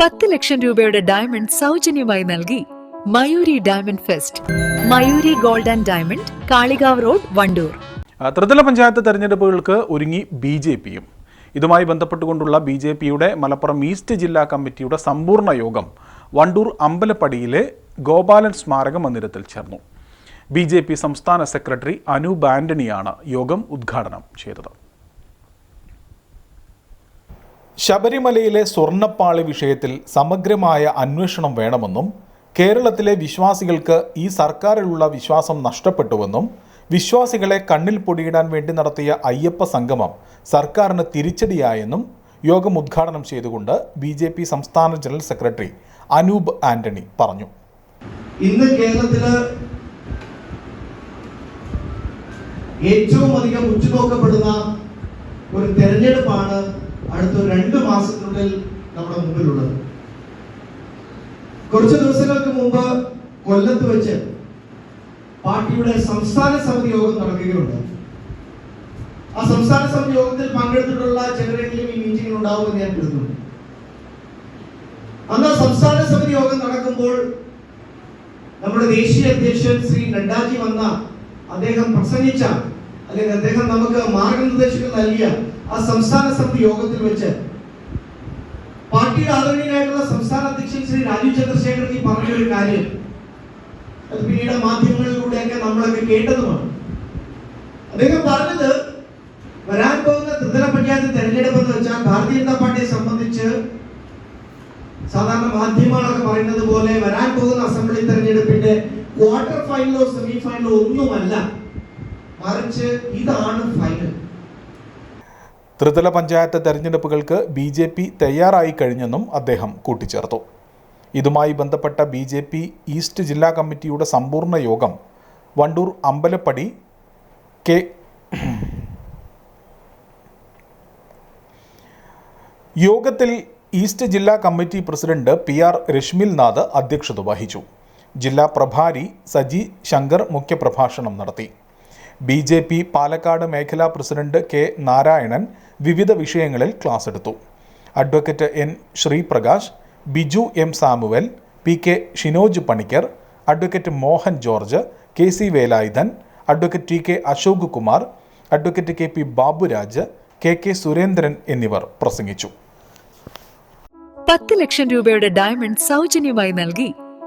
പത്ത് ലക്ഷം രൂപയുടെ ഡയമണ്ട് സൗജന്യമായി നൽകി Mayuri diamond fest Mayuri gold and diamond Kalikavu road Wandoor. ത്രിതല പഞ്ചായത്ത് തെരഞ്ഞെടുപ്പുകൾക്ക് ഒരുങ്ങി ബി ജെ പിയും. ഇതുമായി ബന്ധപ്പെട്ടുകൊണ്ടുള്ള ബി ജെ പിയുടെ മലപ്പുറം ഈസ്റ്റ് ജില്ലാ കമ്മിറ്റിയുടെ സമ്പൂർണ യോഗം വണ്ടൂർ അമ്പലപ്പടിയിലെ ഗോപാലൻ സ്മാരക മന്ദിരത്തിൽ ചേർന്നു. ബി ജെ പി സംസ്ഥാന സെക്രട്ടറി അനൂപ് ആന്റണിയാണ് യോഗം ഉദ്ഘാടനം ചെയ്തത്. ശബരിമലയിലെ സ്വർണപ്പാളി വിഷയത്തിൽ സമഗ്രമായ അന്വേഷണം വേണമെന്നും കേരളത്തിലെ വിശ്വാസികൾക്ക് ഈ സർക്കാരിലുള്ള വിശ്വാസം നഷ്ടപ്പെട്ടുവെന്നും വിശ്വാസികളെ കണ്ണിൽ പൊടിയിടാൻ വേണ്ടി നടത്തിയ അയ്യപ്പ സംഗമം സർക്കാരിന് തിരിച്ചടിയായെന്നും യോഗം ഉദ്ഘാടനം ചെയ്തുകൊണ്ട് ബി ജെ പി സംസ്ഥാന ജനറൽ സെക്രട്ടറി അനൂപ് ആന്റണി പറഞ്ഞു. ഇന്ന് കേരളത്തിൽ ഏറ്റവും അധികം ഉറ്റുനോക്കപ്പെടുന്ന ഒരു തെരഞ്ഞെടുപ്പാണ് അടുത്ത രണ്ട് മാസത്തിനുള്ളിൽ നമ്മുടെ മുമ്പിലുള്ളത്. കുറച്ച് ദിവസങ്ങൾക്ക് മുമ്പ് കൊല്ലത്ത് വെച്ച് പാർട്ടിയുടെ സംസ്ഥാന സമിതി യോഗം നടക്കുകയുണ്ട്. ആ സംസ്ഥാന സമിതി യോഗത്തിൽ പങ്കെടുത്തിട്ടുള്ള ചിലരെങ്കിലും ഈ മീറ്റിംഗിൽ ഉണ്ടാവുമെന്ന് ഞാൻ കരുതുന്നു. അന്ന് സംസ്ഥാന സമിതി യോഗം നടക്കുമ്പോൾ നമ്മുടെ ദേശീയ അധ്യക്ഷൻ ശ്രീ നഡ്ഡാജി വന്ന അദ്ദേഹം പ്രസംഗിച്ച അല്ലെങ്കിൽ അദ്ദേഹം നമുക്ക് മാർഗനിർദ്ദേശങ്ങൾ നൽകിയ ആ സംസ്ഥാന സമിതി യോഗത്തിൽ വെച്ച് പാർട്ടിയുടെ ആദരണീയനായിട്ടുള്ള സംസ്ഥാന അധ്യക്ഷൻ ശ്രീ രാജീവ് ചന്ദ്രശേഖരൻ ഈ പറഞ്ഞൊരു കാര്യം. അത് പിന്നീട് മാധ്യമങ്ങളിലൂടെയൊക്കെ നമ്മളൊക്കെ കേട്ടതുമാണ്. അദ്ദേഹം പറഞ്ഞത് വരാൻ പോകുന്ന ത്രിതല പഞ്ചായത്ത് തെരഞ്ഞെടുപ്പ് എന്ന് വെച്ചാൽ ഭാരതീയ ജനതാ പാർട്ടിയെ സംബന്ധിച്ച് സാധാരണ മാധ്യമങ്ങളൊക്കെ പറയുന്നത് പോലെ വരാൻ പോകുന്ന അസംബ്ലി തെരഞ്ഞെടുപ്പിന്റെ ക്വാർട്ടർ ഫൈനലോ സെമി ഫൈനലോ ഒന്നുമല്ല. മറിച്ച് ഇതാണ് ഫൈനൽ ത്രിതല പഞ്ചായത്ത് തെരഞ്ഞെടുപ്പുകൾക്ക് ബി ജെ പി തയ്യാറായി കഴിഞ്ഞെന്നും അദ്ദേഹം കൂട്ടിച്ചേർത്തു. ഇതുമായി ബന്ധപ്പെട്ട ബി ജെ പി ഈസ്റ്റ് ജില്ലാ കമ്മിറ്റിയുടെ സമ്പൂർണ യോഗം വണ്ടൂർ അമ്പലപ്പടി കെ യോഗത്തിൽ ഈസ്റ്റ് ജില്ലാ committee president P R Rashmil Nath അധ്യക്ഷത വഹിച്ചു. ജില്ലാ പ്രഭാരി സജി ശങ്കർ മുഖ്യപ്രഭാഷണം നടത്തി. ബി ജെ പി പാലക്കാട് മേഖലാ പ്രസിഡന്റ് കെ നാരായണൻ വിവിധ വിഷയങ്ങളിൽ ക്ലാസ് എടുത്തു. Advocate N Sreeprakash Biju M Samuel P K Shinoj Panicker advocate Mohan George K C Velayudhan advocate T K Ashok Kumar advocate K P Baburaj K K Surendran എന്നിവർ പ്രസംഗിച്ചു. പത്ത് ലക്ഷം രൂപയുടെ diamond സൗജന്യമായി നൽകി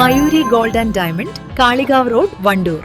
Mayuri gold and diamond Kalikavu road Wandoor.